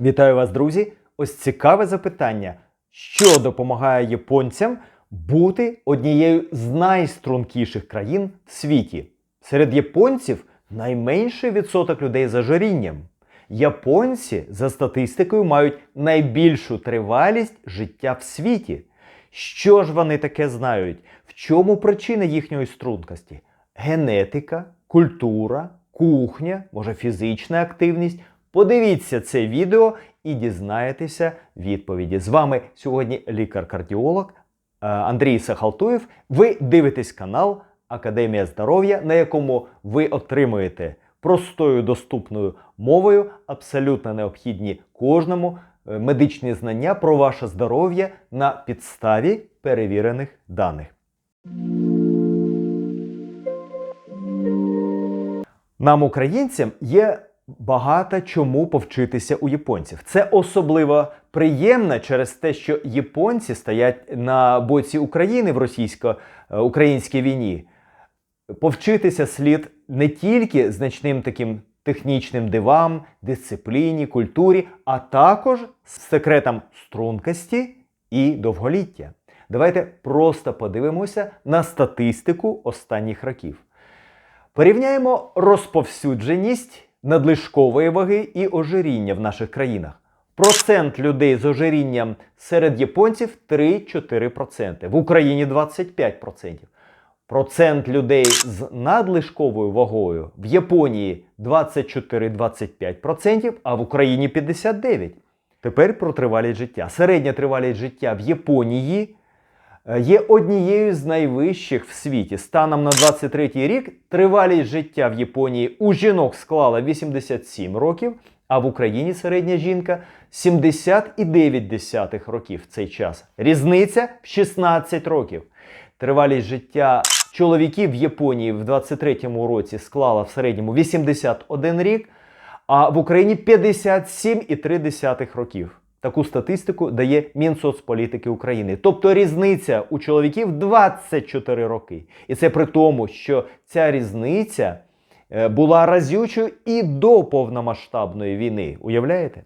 Вітаю вас, друзі! Ось цікаве запитання, що допомагає японцям бути однією з найстрункіших країн в світі. Серед японців найменший відсоток людей з ожирінням. Японці за статистикою мають найбільшу тривалість життя в світі. Що ж вони таке знають? В чому причина їхньої стрункості? Генетика, культура, кухня, може фізична активність. Подивіться це відео і дізнаєтеся відповіді. З вами сьогодні лікар-кардіолог е, Андрій Сахалтуєв. Ви дивитесь канал Академія здоров'я, на якому ви отримуєте простою доступною мовою абсолютно необхідні кожному е, медичні знання про ваше здоров'я на підставі перевірених даних. Нам, українцям, є багато чому повчитися у японців. Це особливо приємно через те, що японці стоять на боці України в російсько-українській війні. Повчитися слід не тільки значним таким технічним дивам, дисципліні, культурі, а також з секретом стрункості і довголіття. Давайте просто подивимося на статистику останніх років. Порівняємо розповсюдженість надлишкової ваги і ожиріння в наших країнах. Процент людей з ожирінням серед японців 3-4%, в Україні 25%. Процент людей з надлишковою вагою в Японії 24-25%, а в Україні 59%. Тепер про тривалість життя. Середня тривалість життя в Японії є однією з найвищих в світі. Станом на 23 рік тривалість життя в Японії у жінок склала 87 років, а в Україні середня жінка 70,9 років в цей час. Різниця в 16 років. Тривалість життя чоловіків в Японії в 23-му році склала в середньому 81 рік, а в Україні 57,3 років. Таку статистику дає Мінсоцполітики України. Тобто різниця у чоловіків 24 роки. І це при тому, що ця різниця е, була разючою і до повномасштабної війни. Уявляєте?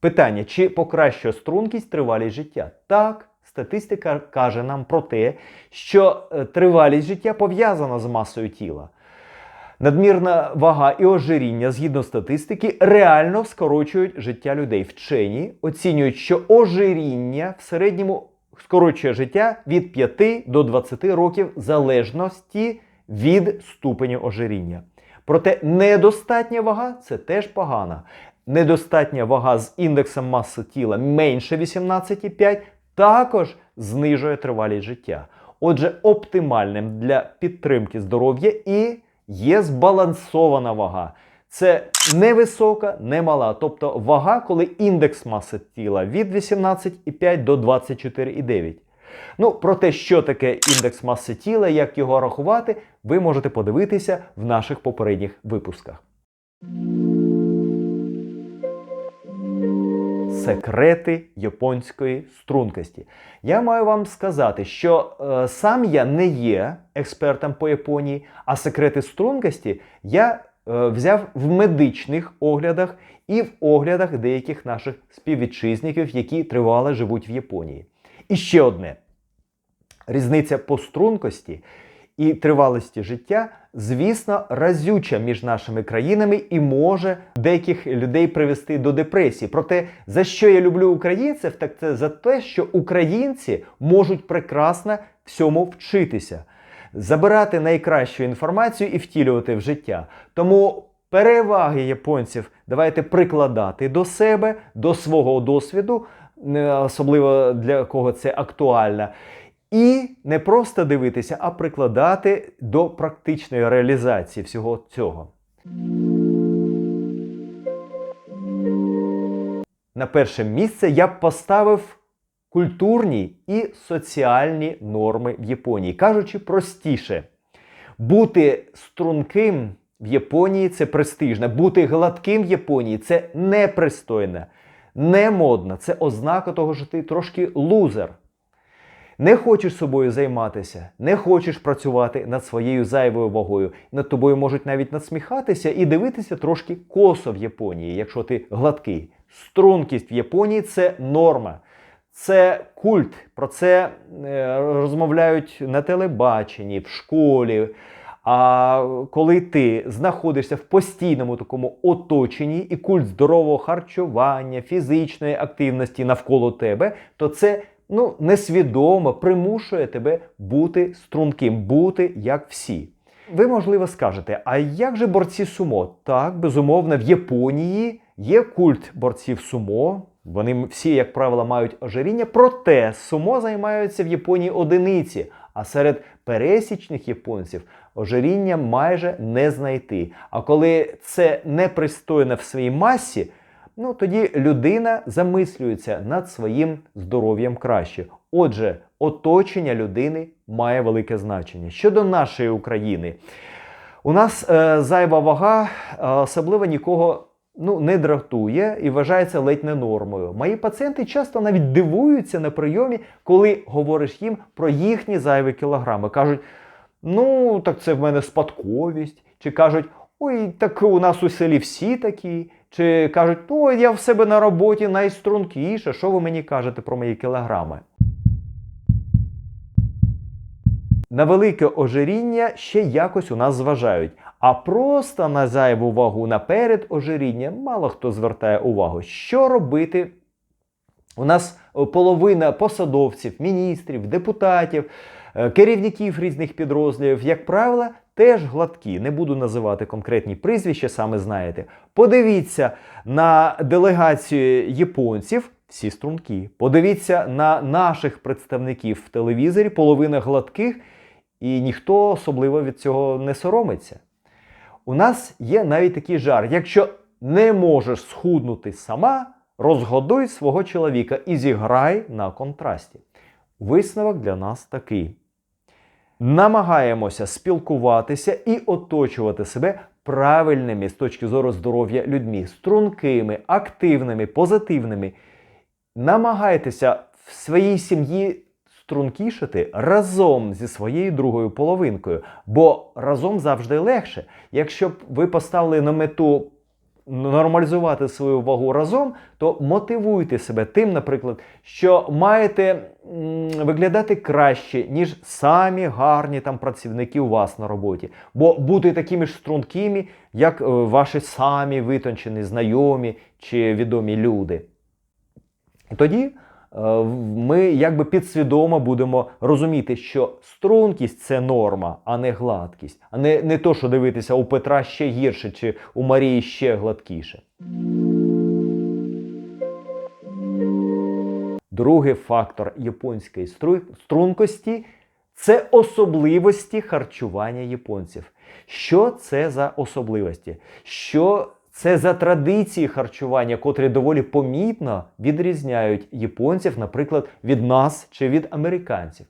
Питання: чи покращує стрункість тривалість життя? Так, статистика каже нам про те, що е, тривалість життя пов'язана з масою тіла. Надмірна вага і ожиріння, згідно статистики, реально скорочують життя людей. Вчені оцінюють, що ожиріння в середньому скорочує життя від 5 до 20 років залежності від ступеню ожиріння. Проте недостатня вага це теж погано. Недостатня вага з індексом маси тіла менше 18,5 також знижує тривалість життя. Отже, оптимальним для підтримки здоров'я і є збалансована вага. Це не висока, не мала. Тобто вага, коли індекс маси тіла від 18,5 до 24,9. Ну, про те, що таке індекс маси тіла, як його рахувати, ви можете подивитися в наших попередніх випусках. Секрети японської стрункості. Я маю вам сказати, що е, сам я не є експертом по Японії, а секрети стрункості я е, взяв в медичних оглядах і в оглядах деяких наших співвітчизників, які тривало живуть в Японії. І ще одне: різниця по стрункості і тривалості життя, звісно, разюча між нашими країнами і може деяких людей привести до депресії. Проте, за що я люблю українців, так це за те, що українці можуть прекрасно всьому вчитися, забирати найкращу інформацію і втілювати в життя. Тому. Переваги японців давайте прикладати до себе, до свого досвіду, е, особливо для кого це актуально. І не просто дивитися, а прикладати до практичної реалізації всього цього. На перше місце я б поставив культурні і соціальні норми в Японії. Кажучи простіше, бути струнким в Японії це престижно, бути гладким в Японії це непристойно, не модно. Це ознака того, що ти трошки лузер. Не хочеш собою займатися, не хочеш працювати над своєю зайвою вагою. Над тобою можуть навіть насміхатися і дивитися трошки косо в Японії, якщо ти гладкий. Стрункість в Японії це норма. Це культ. Про це е, розмовляють на телебаченні, в школі. А коли ти знаходишся в постійному такому оточенні і культ здорового харчування, фізичної активності навколо тебе, то це ну, несвідомо примушує тебе бути струнким, бути як всі. Ви, можливо, скажете, а як же борці сумо? Так, безумовно, в Японії є культ борців сумо. Вони всі, як правило, мають ожиріння, проте сумо займаються в Японії одиниці. А серед пересічних японців ожиріння майже не знайти. А коли це непристойно в своїй масі, ну тоді людина замислюється над своїм здоров'ям краще. Отже, оточення людини має велике значення. Щодо нашої України, у нас е, зайва вага е, особливо нікого ну, не дратує і вважається ледь не нормою. Мої пацієнти часто навіть дивуються на прийомі, коли говориш їм про їхні зайві кілограми. Кажуть, ну так це в мене спадковість, чи кажуть, ой, так у нас у селі всі такі. Чи кажуть, ой, я в себе на роботі найстрункіше, що ви мені кажете про мої кілограми? На велике ожиріння ще якось у нас зважають. А просто на зайву вагу наперед ожиріння мало хто звертає увагу. Що робити? У нас половина посадовців, міністрів, депутатів, е, керівників різних підрозділів, як правило, теж гладкі. Не буду називати конкретні прізвища, саме знаєте. Подивіться на делегацію японців. Всі струнки. Подивіться на наших представників в телевізорі, половина гладких, і ніхто особливо від цього не соромиться. У нас є навіть такий жар. Якщо не можеш схуднути сама, розгодуй свого чоловіка і зіграй на контрасті. Висновок для нас такий. Намагаємося спілкуватися і оточувати себе правильними з точки зору здоров'я людьми, стрункими, активними, позитивними. Намагайтеся в своїй сім'ї стрункішати разом зі своєю другою половинкою, бо разом завжди легше. Якщо б ви поставили на мету нормалізувати свою вагу разом, то мотивуйте себе тим, наприклад, що маєте виглядати краще, ніж самі гарні там працівники у вас на роботі. Бо бути такими ж стрункими, як е, ваші самі витончені знайомі чи відомі люди. Тоді ми якби підсвідомо будемо розуміти, що стрункість це норма, а не гладкість, а не, не то, що дивитися у Петра ще гірше, чи у Марії ще гладкіше. Другий фактор японської стру- стрункості це особливості харчування японців. Що це за особливості? Що це за традиції харчування, котрі доволі помітно відрізняють японців, наприклад, від нас чи від американців.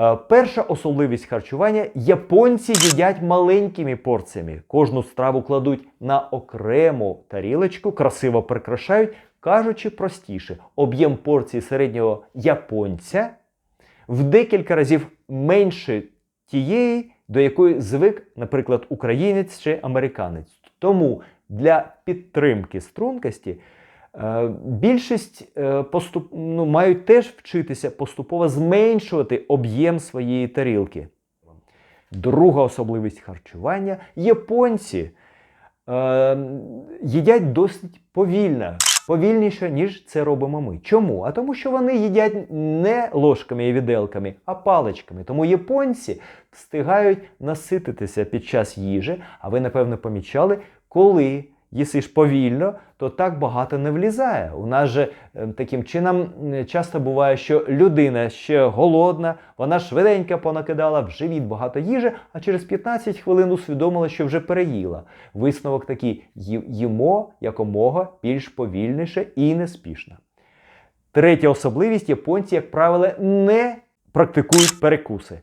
Е, Перша особливість харчування японці їдять маленькими порціями. Кожну страву кладуть на окрему тарілочку, красиво прикрашають, кажучи простіше, об'єм порції середнього японця в декілька разів менше тієї, до якої звик, наприклад, українець чи американець. Тому для підтримки стрункості е, більшість е, поступ, ну, мають теж вчитися поступово зменшувати об'єм своєї тарілки. Друга особливість харчування японці е, їдять досить повільно, повільніше, ніж це робимо ми. Чому? А тому, що вони їдять не ложками і віделками, а паличками. Тому японці встигають насититися під час їжі, а ви, напевно, помічали, коли їсиш повільно, то так багато не влізає. У нас же е, таким чином часто буває, що людина ще голодна, вона швиденько понакидала в живіт багато їжі, а через 15 хвилин усвідомила, що вже переїла. Висновок такий: їмо якомога більш повільніше і неспішно. Третя особливість японці, як правило, не практикують перекуси.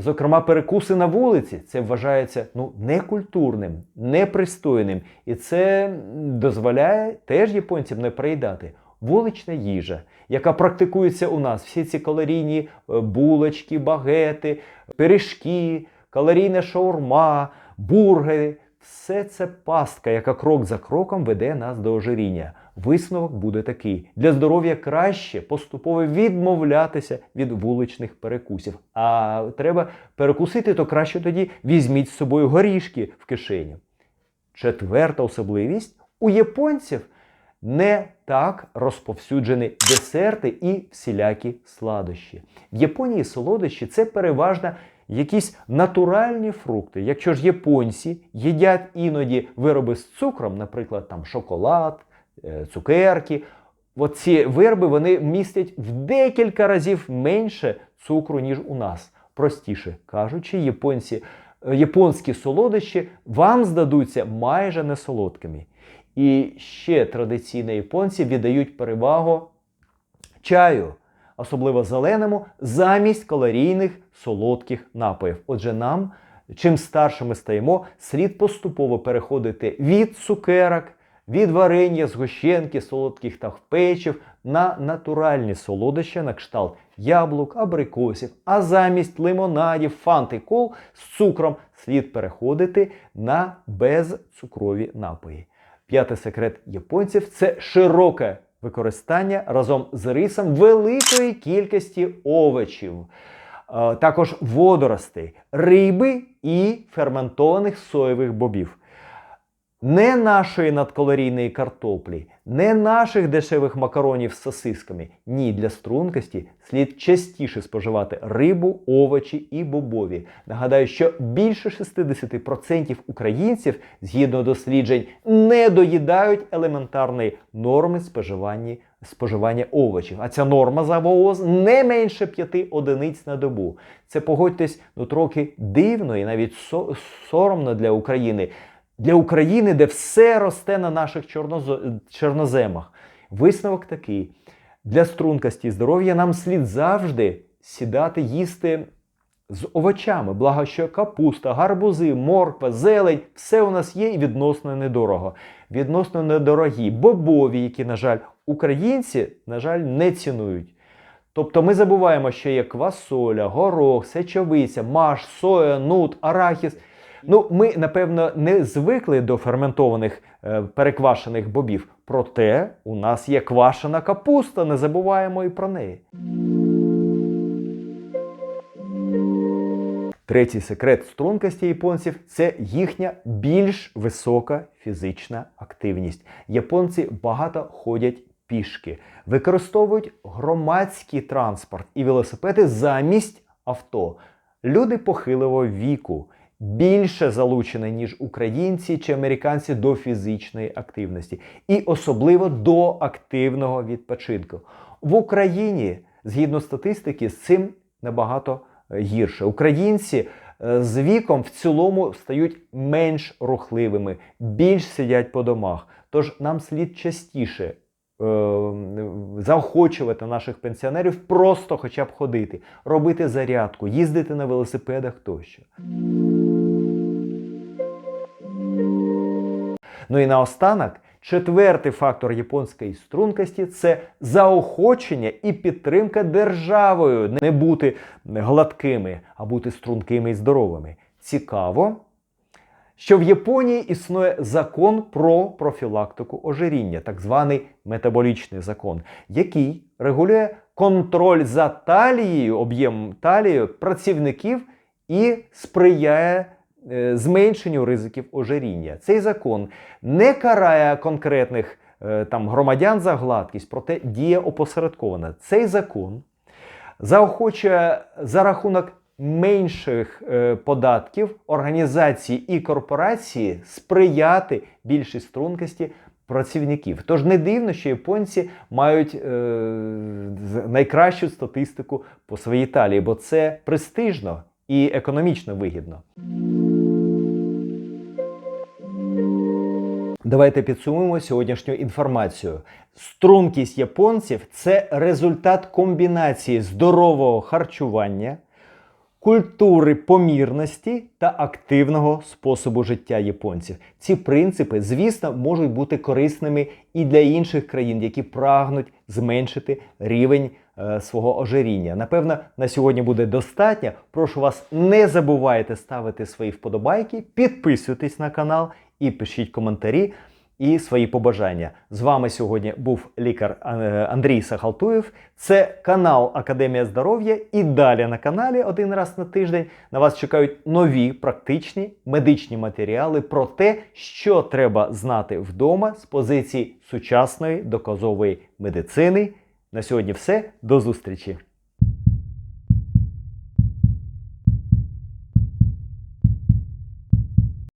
Зокрема, перекуси на вулиці це вважається ну, некультурним, непристойним. І це дозволяє теж японцям не приїдати. Вулична їжа, яка практикується у нас, всі ці калорійні е, булочки, багети, пиріжки, калорійна шаурма, бургери. Все це пастка, яка крок за кроком веде нас до ожиріння. Висновок буде такий: для здоров'я краще поступово відмовлятися від вуличних перекусів. А треба перекусити, то краще тоді візьміть з собою горішки в кишені. Четверта особливість у японців не так розповсюджені десерти і всілякі сладощі. В Японії солодощі це переважно якісь натуральні фрукти. Якщо ж японці їдять іноді вироби з цукром, наприклад, там шоколад, цукерки. Оці вироби вони містять в декілька разів менше цукру, ніж у нас. Простіше кажучи, японці, е, японські солодощі вам здадуться майже не солодкими. І ще традиційно японці віддають перевагу чаю, особливо зеленому, замість калорійних солодких напоїв. Отже, нам, чим старше ми стаємо, слід поступово переходити від цукерок, від варення, згущенки, солодких та печив на натуральні солодощі на кшталт яблук, абрикосів, а замість лимонадів, фант кол з цукром слід переходити на безцукрові напої. П'ятий секрет японців це широке використання разом з рисом великої кількості овочів, також водоростей, риби і ферментованих соєвих бобів. Не нашої надкалорійної картоплі, не наших дешевих макаронів з сосисками. Ні, для стрункості слід частіше споживати рибу, овочі і бобові. Нагадаю, що більше 60% українців, згідно досліджень, не доїдають елементарної норми споживання, споживання овочів. А ця норма за ВООЗ не менше 5 одиниць на добу. Це погодьтесь, ну трохи дивно і навіть соромно для України для України, де все росте на наших чорнозо- чорноземах. Висновок такий: для стрункості здоров'я нам слід завжди сідати їсти з овочами. Благо, що капуста, гарбузи, морква, зелень все у нас є і відносно недорого. Відносно недорогі бобові, які, на жаль, українці, на жаль, не цінують. Тобто ми забуваємо, що є квасоля, горох, сечовиця, маш, соя, нут, арахіс. Ну, ми, напевно, не звикли до ферментованих е, переквашених бобів. Проте у нас є квашена капуста, не забуваємо і про неї. Третій секрет стрункості японців це їхня більш висока фізична активність. Японці багато ходять пішки, використовують громадський транспорт і велосипеди замість авто. Люди похилого віку більше залучені, ніж українці чи американці до фізичної активності, і особливо до активного відпочинку. В Україні, згідно статистики, з цим набагато е, гірше. Українці е, з віком в цілому стають менш рухливими, більш сидять по домах. Тож нам слід частіше е, заохочувати наших пенсіонерів просто хоча б ходити, робити зарядку, їздити на велосипедах тощо. Ну і наостанок, четвертий фактор японської стрункості це заохочення і підтримка державою не бути гладкими, а бути стрункими і здоровими. Цікаво, що в Японії існує закон про профілактику ожиріння, так званий метаболічний закон, який регулює контроль за талією, об'ємом талією працівників і сприяє зменшенню ризиків ожиріння. Цей закон не карає конкретних е, там громадян за гладкість, проте діє опосередковано. Цей закон заохочує за рахунок менших е, податків організації і корпорації сприяти більшій стрункості працівників. Тож не дивно, що японці мають е, найкращу статистику по своїй талії, бо це престижно і економічно вигідно. Давайте підсумуємо сьогоднішню інформацію. Стрункість японців це результат комбінації здорового харчування, культури помірності та активного способу життя японців. Ці принципи, звісно, можуть бути корисними і для інших країн, які прагнуть зменшити рівень е, свого ожиріння. Напевно, на сьогодні буде достатньо. Прошу вас, не забувайте ставити свої вподобайки, підписуйтесь на канал і пишіть коментарі і свої побажання. З вами сьогодні був лікар е, Андрій Сахалтуєв. Це канал Академія здоров'я. І далі на каналі один раз на тиждень на вас чекають нові практичні медичні матеріали про те, що треба знати вдома з позиції сучасної доказової медицини. На сьогодні все. До зустрічі!